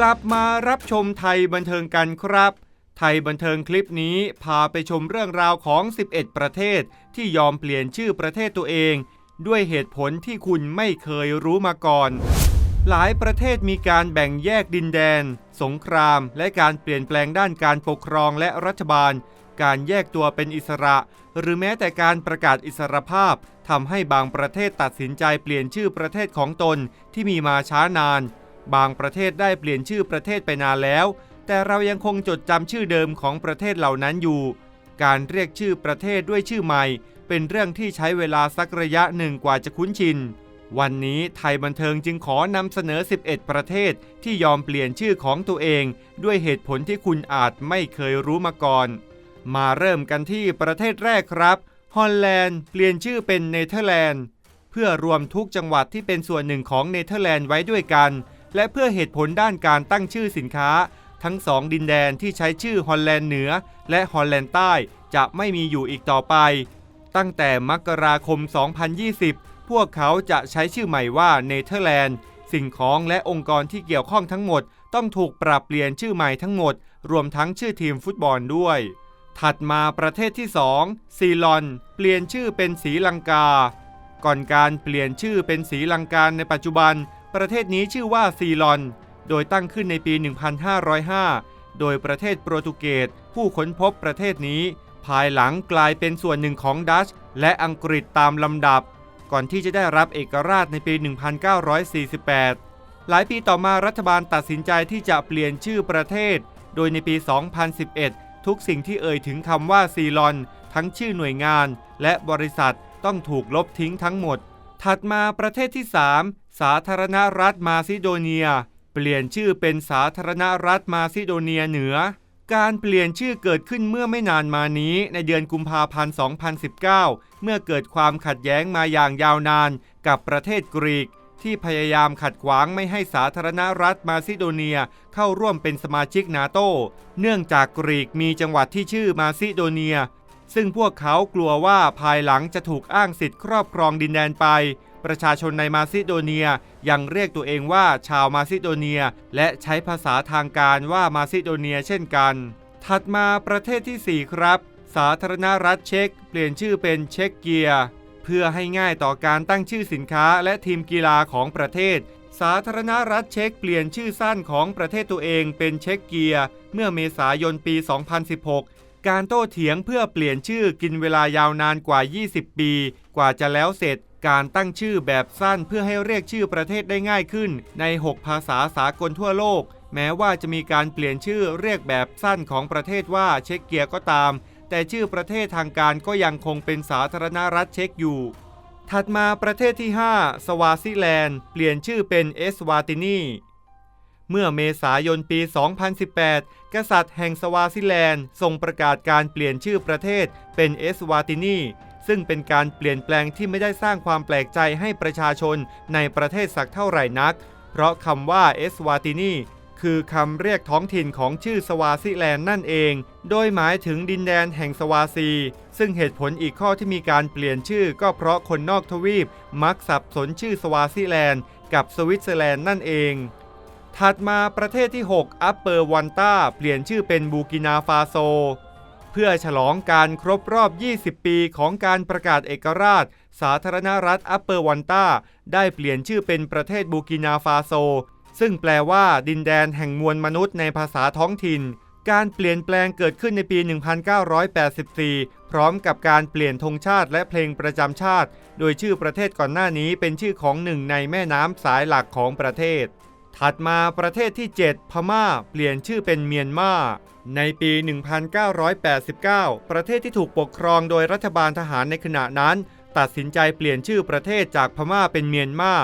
กลับมารับชมไทยบันเทิงกันครับ ไทยบันเทิงคลิปนี้พาไปชมเรื่องราวของ 11 ประเทศที่ยอมเปลี่ยนชื่อประเทศตัวเอง ด้วยเหตุผลที่คุณไม่เคยรู้มาก่อน หลายประเทศมีการแบ่งแยกดินแดน สงคราม และการเปลี่ยนแปลงด้านการปกครองและรัฐบาล การแยกตัวเป็นอิสระ หรือแม้แต่การประกาศอิสรภาพทำให้บางประเทศตัดสินใจเปลี่ยนชื่อประเทศของตนที่มีมาช้านาน บางประเทศได้เปลี่ยนชื่อประเทศไปนานแล้ว แต่เรายังคงจดจำชื่อเดิมของประเทศเหล่านั้นอยู่ การเรียกชื่อประเทศด้วยชื่อใหม่ เป็นเรื่องที่ใช้เวลาสักระยะหนึ่งกว่าจะคุ้นชิน วันนี้ไทยบันเทิงจึงขอนำเสนอ 11 ประเทศที่ยอมเปลี่ยนชื่อของตัวเอง ด้วยเหตุผลที่คุณอาจไม่เคยรู้มาก่อน มาเริ่มกันที่ประเทศแรกครับฮอลแลนด์เปลี่ยนชื่อเป็นเนเธอร์แลนด์ เพื่อรวมทุกจังหวัดที่เป็นส่วนหนึ่งของเนเธอร์แลนด์ไว้ด้วยกัน และเพื่อเหตุผลด้านการตั้งชื่อสินค้า ทั้งสองดินแดนที่ใช้ชื่อฮอลแลนด์เหนือ และฮอลแลนด์ใต้จะไม่มีอยู่อีกต่อไป ตั้งแต่มกราคม 2020 พวกเขาจะใช้ชื่อใหม่ว่าเนเธอร์แลนด์สิ่งของและองค์กรที่เกี่ยวข้องทั้งหมด ต้องถูกปรับเปลี่ยนชื่อใหม่ทั้งหมด รวมทั้งชื่อทีมฟุตบอลด้วย ถัดมาประเทศที่ 2 ซีลอน เปลี่ยนชื่อเป็นสีลังกา ก่อนการเปลี่ยนชื่อเป็นสีลังกาในปัจจุบัน ประเทศนี้ชื่อว่าซีลอน โดยตั้งขึ้นในปี 1505 โดยประเทศโปรตุเกสผู้ค้นพบประเทศนี้ ภายหลังกลายเป็นส่วนหนึ่งของดัช และอังกฤษตามลำดับ ก่อนที่จะได้รับเอกราชในปี 1948 หลายปีต่อมารัฐบาลตัดสินใจที่จะเปลี่ยนชื่อประเทศ โดยในปี 2011 ทุกสิ่งที่เอ่ยถึงคำว่าซีลอน ทั้งชื่อหน่วยงาน และบริษัทต้องถูกลบทิ้งทั้งหมด ถัดมาประเทศที่ 3 สาธารณรัฐมาซิโดเนีย เปลี่ยนชื่อเป็นสาธารณรัฐมาซิโดเนียเหนือ การเปลี่ยนชื่อเกิดขึ้นเมื่อไม่นานมานี้ในเดือนกุมภาพันธ์ 2019 เมื่อเกิดความขัดแย้งมาอย่างยาวนานกับประเทศกรีก ที่พยายามขัดขวางไม่ให้สาธารณรัฐมาซิโดเนียเข้าร่วมเป็นสมาชิกนาโต เนื่องจากกรีกมีจังหวัดที่ชื่อมาซิโดเนีย ซึ่งพวกเขากลัวว่าภายหลังจะถูกอ้างสิทธิ์ครอบครองดินแดนไป ประชาชนในมาซิโดเนียยังเรียกตัวเองว่าชาวมาซิโดเนีย และใช้ภาษาทางการว่ามาซิโดเนียเช่นกัน ถัดมาประเทศที่ 4 ครับ สาธารณรัฐเช็กเปลี่ยนชื่อเป็นเช็กเกียเพื่อให้ง่ายต่อการตั้งชื่อสินค้าและทีมกีฬาของประเทศ สาธารณรัฐเช็กเปลี่ยนชื่อสั้นของประเทศตัวเองเป็นเช็กเกียเมื่อเมษายนปี 2016 การโต้เถียงเพื่อเปลี่ยนชื่อกินเวลายาวนานกว่า 20 ปี กว่าจะแล้วเสร็จ การตั้งชื่อแบบสั้นเพื่อให้เรียกชื่อประเทศได้ง่ายขึ้น ใน 6 ภาษาสากลทั่วโลก แม้ว่าจะมีการเปลี่ยนชื่อเรียกแบบสั้นของประเทศว่าเช็กเกียก็ตาม แต่ชื่อประเทศทางการก็ยังคงเป็นสาธารณรัฐเช็กอยู่ถัดมาประเทศที่ 5 สวาซิแลนด์ เปลี่ยนชื่อเป็นเอสวาตินี เมื่อเมษายนปี 2018 กษัตริย์แห่งสวาซิแลนด์ทรงประกาศการเปลี่ยนชื่อประเทศเป็นเอสวาตินีซึ่งเป็นการเปลี่ยนแปลงที่ไม่ได้สร้างความแปลกใจให้ประชาชนในประเทศสักเท่าไหร่นัก เพราะคำว่าเอสวาตินีคือคำเรียกท้องถิ่นของชื่อสวาซิแลนด์นั่นเอง โดยหมายถึงดินแดนแห่งสวาซี ซึ่งเหตุผลอีกข้อที่มีการเปลี่ยนชื่อก็เพราะคนนอกทวีปมักสับสนชื่อสวาซิแลนด์กับสวิตเซอร์แลนด์นั่นเอง ถัดมาประเทศที่ 6 อัปเปอร์วันตาเปลี่ยนชื่อเป็นบูกินาฟาโซ เพื่อฉลองการครบรอบ 20 ปีของการประกาศเอกราช สาธารณรัฐอัปเปอร์วันตาได้เปลี่ยนชื่อเป็นประเทศบูกินาฟาโซ ซึ่งแปลว่าดินแดนแห่งมวลมนุษย์ในภาษาท้องถิ่น การเปลี่ยนแปลงเกิดขึ้นในปี 1984 พร้อมกับการเปลี่ยนธงชาติและเพลงประจำชาติ โดยชื่อประเทศก่อนหน้านี้เป็นชื่อของหนึ่งในแม่น้ำสายหลักของประเทศ ถัดมาประเทศที่ 7 พม่า เปลี่ยนชื่อเป็นเมียนมา ในปี 1989 ประเทศที่ถูกปกครองโดยรัฐบาลทหารในขณะนั้น ตัดสินใจเปลี่ยนชื่อประเทศจากพม่าเป็นเมียนมา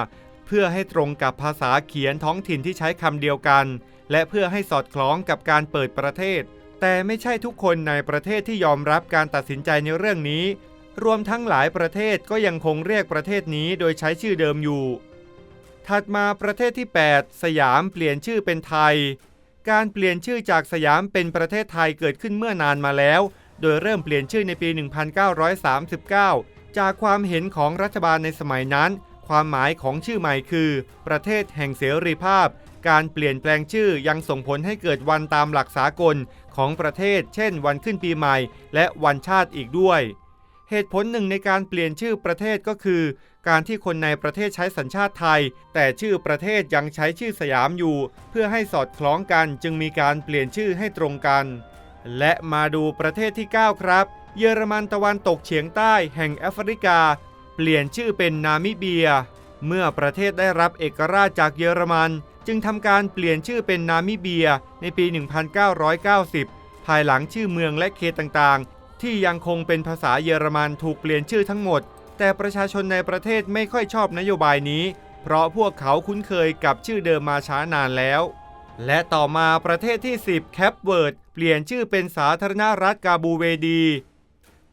เพื่อให้ตรงกับภาษาเขียนท้องถิ่นที่ใช้คำเดียวกัน และเพื่อให้สอดคล้องกับการเปิดประเทศ แต่ไม่ใช่ทุกคนในประเทศที่ยอมรับการตัดสินใจในเรื่องนี้ รวมทั้งหลายประเทศก็ยังคงเรียกประเทศนี้โดยใช้ชื่อเดิมอยู่ ถัดมาประเทศที่ 8 สยามเปลี่ยนชื่อเป็นไทย การเปลี่ยนชื่อจากสยามเป็นประเทศไทยเกิดขึ้นเมื่อนานมาแล้ว โดยเริ่มเปลี่ยนชื่อในปี 1939 จากความเห็นของรัฐบาลในสมัยนั้น ความหมายของชื่อใหม่คือ ประเทศแห่งเสรีภาพ การเปลี่ยนแปลงชื่อยังส่งผลให้เกิดวันตามหลักสากลของประเทศ เช่น วันขึ้นปีใหม่ และวันชาติอีกด้วย เหตุผลหนึ่งในการเปลี่ยนชื่อประเทศก็คือ การที่คนในประเทศใช้สัญชาติไทย แต่ชื่อประเทศยังใช้ชื่อสยามอยู่ เพื่อให้สอดคล้องกันจึงมีการเปลี่ยนชื่อให้ตรงกัน และมาดูประเทศที่ 9 ครับ เยอรมันตะวันตกเฉียงใต้แห่งแอฟริกา เปลี่ยนชื่อเป็นนามิเบีย เมื่อประเทศได้รับเอกราชจากเยอรมัน จึงทำการเปลี่ยนชื่อเป็นนามิเบียในปี 1990 ภายหลังชื่อเมืองและเขตต่างๆ ที่ยังคงเป็นภาษาเยอรมันถูกเปลี่ยนชื่อทั้งหมด แต่ประชาชนในประเทศไม่ค่อยชอบนโยบายนี้ เพราะพวกเขาคุ้นเคยกับชื่อเดิมมาช้านานแล้ว และต่อมาประเทศที่ 10 แคปเวิร์ดเปลี่ยนชื่อเป็นสาธารณรัฐกาบูเวดี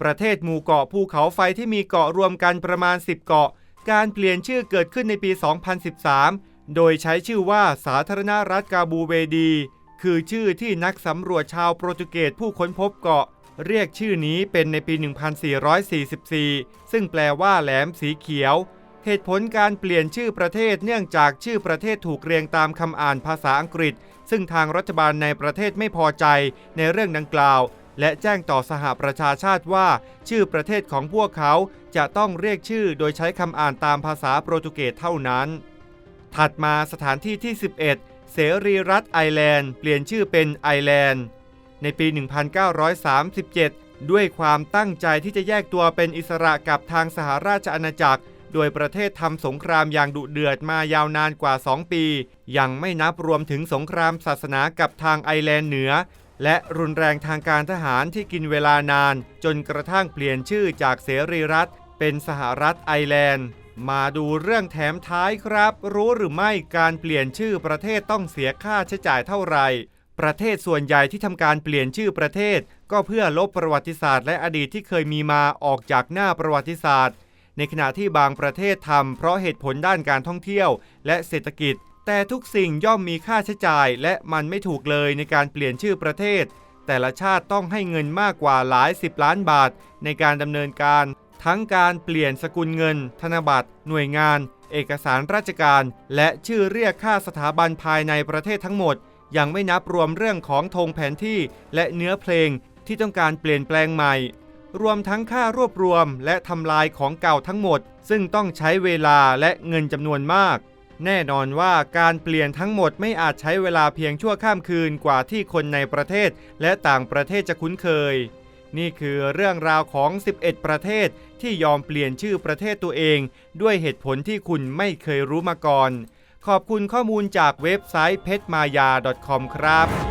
ประเทศหมู่เกาะภูเขาไฟที่มีเกาะรวมกันประมาณ 10 เกาะ การเปลี่ยนชื่อเกิดขึ้นในปี 2013 โดยใช้ชื่อว่าสาธารณรัฐกาบูเวดี คือชื่อที่นักสำรวจชาวโปรตุเกสผู้ค้นพบเกาะ เรียกชื่อนี้เป็นในปี 1444 ซึ่งแปลว่าแหลมสีเขียว เหตุผลการเปลี่ยนชื่อประเทศเนื่องจากชื่อประเทศถูกเรียงตามคำอ่านภาษาอังกฤษ ซึ่งทางรัฐบาลในประเทศไม่พอใจในเรื่องดังกล่าว และแจ้งต่อสหประชาชาติว่า ชื่อประเทศของพวกเขาจะต้องเรียกชื่อโดยใช้คำอ่านตามภาษาโปรตุเกสเท่านั้น ถัดมาสถานที่ที่ 11 เสรีรัฐไอแลนด์ เปลี่ยนชื่อเป็นไอแลนด์ ในปี 1937 ด้วยความตั้งใจที่จะแยกตัวเป็นอิสระกับทางสหราชอาณาจักร โดยประเทศทำสงครามอย่างดุเดือดมายาวนานกว่า 2 ปี ยังไม่นับรวมถึงสงครามศาสนากับทางไอแลนด์เหนือ และรุนแรงทางการทหารที่กินเวลานาน จนกระทั่งเปลี่ยนชื่อจากเสรีรัฐเป็นสหรัฐไอแลนด์ มาดูเรื่องแถมท้ายครับ รู้หรือไม่การเปลี่ยนชื่อประเทศต้องเสียค่าใช้จ่ายเท่าไหร่ ประเทศส่วนใหญ่ที่ทำการเปลี่ยนชื่อประเทศ ก็เพื่อลบประวัติศาสตร์และอดีตที่เคยมีมาออกจากหน้าประวัติศาสตร์ ในขณะที่บางประเทศทำเพราะเหตุผลด้านการท่องเที่ยว และเศรษฐกิจ แต่ทุกสิ่งย่อมมีค่าใช้จ่าย และมันไม่ถูกเลยในการเปลี่ยนชื่อประเทศ แต่ละชาติต้องให้เงินมากกว่าหลายสิบล้านบาท ในการดำเนินการ ทั้งการเปลี่ยนสกุลเงิน ธนบัตร หน่วยงาน เอกสารราชการ และชื่อเรียกค่าสถาบันภายในประเทศทั้งหมด ยังไม่นับรวมเรื่องของธงแผนที่และเนื้อเพลงที่ต้องการเปลี่ยนแปลงใหม่ รวมทั้งค่ารวบรวมและทำลายของเก่าทั้งหมด ซึ่งต้องใช้เวลาและเงินจำนวนมาก แน่นอนว่าการเปลี่ยนทั้งหมดไม่อาจใช้เวลาเพียงชั่วข้ามคืนกว่าที่คนในประเทศและต่างประเทศจะคุ้นเคย นี่คือเรื่องราวของ 11 ประเทศที่ยอมเปลี่ยนชื่อประเทศตัวเอง ด้วยเหตุผลที่คุณไม่เคยรู้มาก่อน ขอบคุณข้อมูลจากเว็บไซต์เพชรมายา .com ครับ